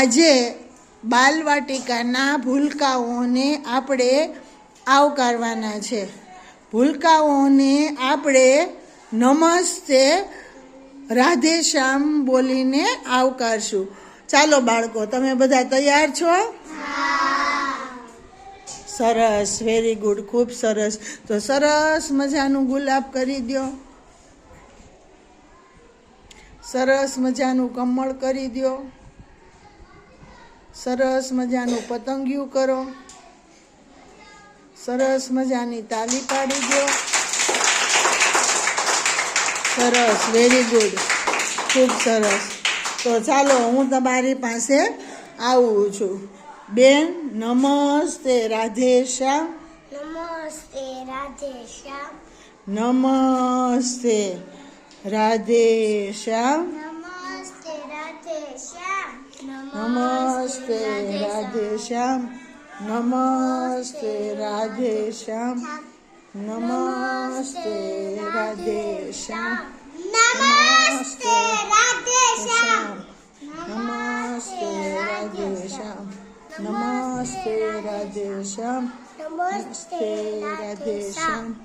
આજે બાલવાટિકાના ભૂલકાઓને આપણે આવકારવાના છે. ભૂલકાઓને આપણે નમસ્તે રાધે શ્યામ બોલીને આવકારશું. ચાલો બાળકો, તમે બધા તૈયાર છો? સરસ વેરી ગુડ ખૂબ સરસ. તો સરસ મજાનું ગુલાબ કરી દો સરસ મજાનું કમળ કરી દો સરસ મજાનું પતંગિયું કરો. સરસ મજાની તાલી પાડી દો. સરસ વેરી ગુડ ખૂબ સરસ. તો ચાલો હું તમારી પાસે આવું છું. બેન નમસ્તે રાધે શ્યામ નમસ્તે રાધે શ્યામ નમસ્તે રાધે શ્યામ નમસ્તે રાધે શ્યામ નમસ્તે રાધે શ્યામ નમસ્તે રાધે શ્યામ નમસ્તે રાધે શ્યામ નમસ્તે રાધે શ્યામ નમસ્તે રાધે શ્યામ નમસ્તે રાધે શ્યામ નમસ્તે રાધે શ્યામ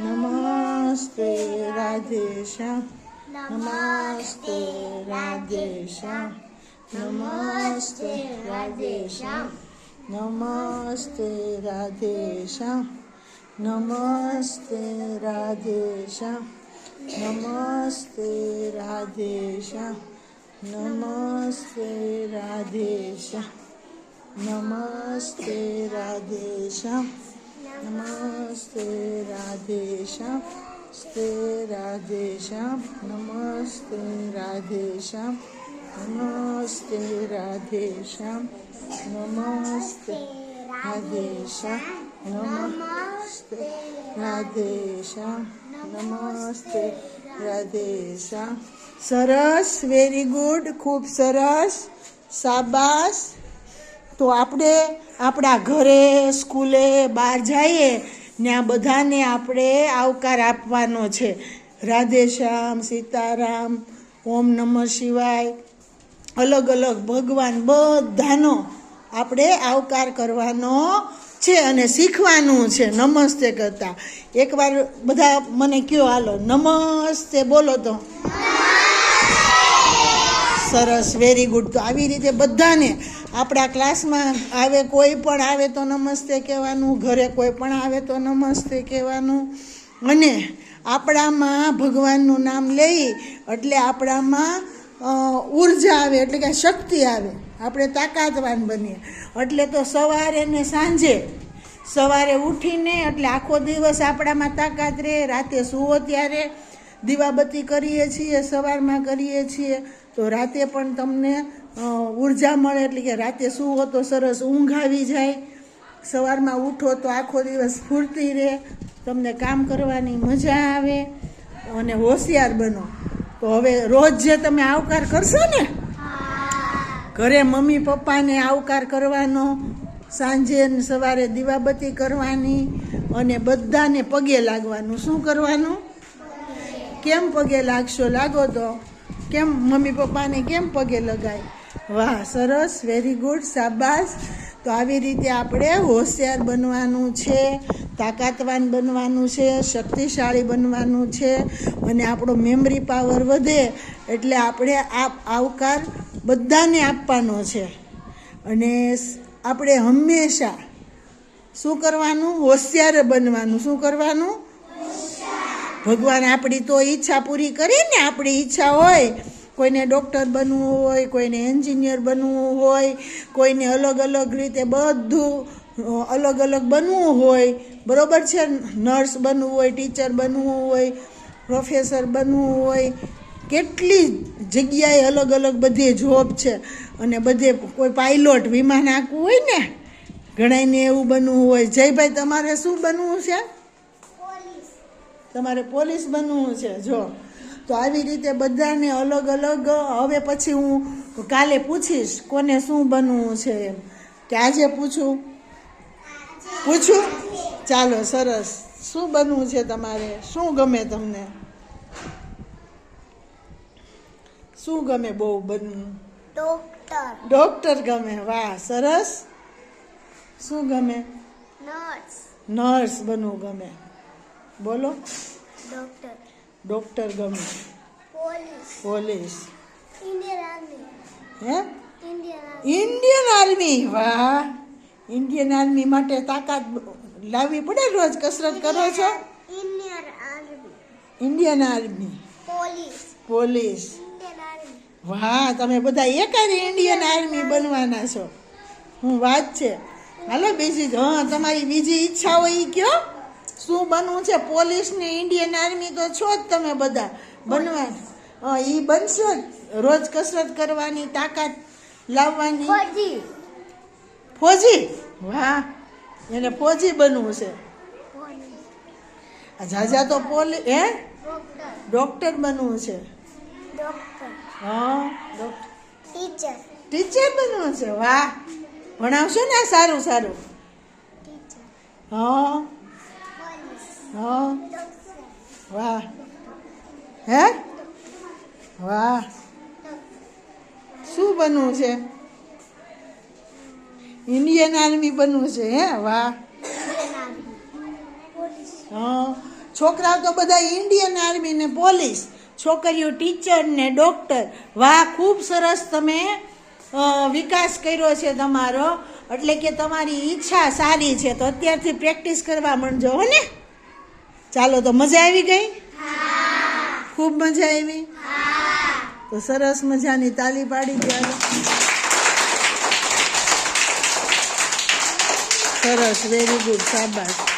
નમસ્તે રાધે શ્યામ નમસ્તે રાધે શ્યામ નમસ્તે રાધે શ્યામ નમસ્તે રાધે શ્યામ નમસ્તે રાધે શ્યામ નમસ્તે રાધે શ્યામ નમસ્તે રાધે શ્યામ નમસ્તે રાધે શ્યામ નમસ્તે રાધે રાધેશ્યામ નમસ્તે રાધે રાધેશ્યામ નમસ્તે રાધે રાધેશ્યામ નમસ્તે રાધે રાધેશ્યામ સરસ વેરી ગુડ ખૂબ સરસ સાબાસ તો આપણે આપણા ઘરે, સ્કૂલે, બહાર જઈએ ને આ બધાને આપણે આવકાર આપવાનો છે. રાધે શ્યામ, સીતારામ, ઓમ નમઃ શિવાય. અલગ અલગ ભગવાન બધાનો આપણે આવકાર કરવાનો છે અને શીખવાનું છે. નમસ્તે કરતા. એકવાર બધા મને કયો હાલો. નમસ્તે બોલો તો. સરસ વેરી ગુડ તો આવી રીતે બધાને આપણા ક્લાસમાં આવે કોઈ પણ આવે તો નમસ્તે કહેવાનું, ઘરે કોઈ પણ આવે તો નમસ્તે કહેવાનું. અને આપણામાં ભગવાનનું નામ લઈ એટલે આપણામાં ઊર્જા આવે એટલે કે શક્તિ આવે. આપણે તાકાતવાન બનીએ. એટલે તો સવારે ને સાંજે, સવારે ઉઠીને એટલે આખો દિવસ આપણામાં તાકાત રહે, રાતે સૂવો ત્યારે દીવાબત્તી કરીએ છીએ, સવારમાં કરીએ છીએ, તો રાતે પણ તમને ઊર્જા મળે એટલે કે રાતે સૂવો તો સરસ ઊંઘ આવી જાય. સવારમાં ઉઠો તો આખો દિવસ સ્ફૂર્તિ રહે, તમને કામ કરવાની મજા આવે, અને હોશિયાર બનો. તો હવે રોજ જે તમે આવકાર કરશો ને ઘરે મમ્મી પપ્પાને આવકાર કરવાનો સાંજે સવારે દીવાબત્તી કરવાની અને બધાને પગે લાગવાનું. શું કરવાનું? કેમ પગે લાગશો? લાગો તો. કેમ મમ્મી પપ્પાને કેમ પગે લગાય? વાહ સરસ વેરી ગુડ શાબાશ. તો આવી રીતે આપણે હોશિયાર બનવાનું છે, તાકાતવાન બનવાનું છે, શક્તિશાળી બનવાનું છે અને આપણો મેમરી પાવર વધે એટલે આપણે આ આવકાર બધાને આપવાનો છે. અને આપણે હંમેશા શું કરવાનું? હોશિયાર બનવાનું. શું કરવાનું? ભગવાન આપણી તો ઈચ્છા પૂરી કરીને આપણી ઈચ્છા હોય કોઈને ડૉક્ટર બનવું હોય કોઈને એન્જિનિયર બનવું હોય કોઈને અલગ અલગ રીતે બધું અલગ અલગ બનવું હોય. બરાબર છે? નર્સ બનવું હોય ટીચર બનવું હોય પ્રોફેસર બનવું હોય. કેટલી જગ્યાએ અલગ અલગ બધી જોબ છે. અને બધે કોઈ પાયલોટ વિમાન આંકવું હોય ને ગણાયને એવું બનવું હોય. જયભાઈ તમારે શું બનવું છે? તમારે પોલીસ બનવું છે? જો. તો આવી રીતે બધાને અલગ અલગ હવે પછી હું કાલે પૂછીશ કોને શું બનવું છે એમ. કે આજે પૂછું? પૂછું? ચાલો સરસ. શું બનવું છે તમારે? શું ગમે તમને? શું ગમે બહુ બનવું? ડોક્ટર. ડોક્ટર ગમે. વાહ સરસ. શું ગમે? નર્સ. નર્સ બનવું ગમે. બોલો. ડોક્ટર. ડોક્ટર ગમે. પોલીસ. પોલીસ. Indian army. હે? Indian army. વાહ. ઇન્ડિયન આર્મી માટે તાકાત લાવવી પડે રોજ કસરત કરો છો? Indian army. પોલીસ. વાહ તમે બધા એકાદ ઇન્ડિયન આર્મી બનવાના છો. હું વાત છે. હાલો બીજી હા તમારી બીજી ઈચ્છા હોય એ કયો? શું બનવું છે? પોલીસ ને ઇન્ડિયન આર્મી તો છો જ તમે બધા. બનવા એ બનશો જ. રોજ કસરત કરવાની તાકાત લાવવાની. ફોજી. ફોજી? વાહ. એને ફોજી બનવું છે. આ ઝાઝા તો પોલી હે? ડોક્ટર બનવું છે. હા ડોક્ટર. ટીચર. ટીચર બનવું છે? વાહ. ભણાવશો ને સારું સારું. હા. હા. વાહ. હે? વાહ. શું બનવું છે? ઇન્ડિયન આર્મી બનવું છે, હે? વાહ. હા. છોકરાઓ તો બધા ઇન્ડિયન આર્મી ને પોલીસ છોકરીઓ ટીચર ને ડોક્ટર વાહ, ખૂબ સરસ તમે વિકાસ કર્યો છે તમારો. એટલે કે તમારી ઈચ્છા સારી છે. તો અત્યારથી પ્રેક્ટિસ કરવા માંડજો, હો ને? ચાલો તો મજા આવી ગઈ? ખૂબ મજા આવી? તો સરસ મજાની તાલી પાડી દે સરસ વેરી ગુડ શાબાશ.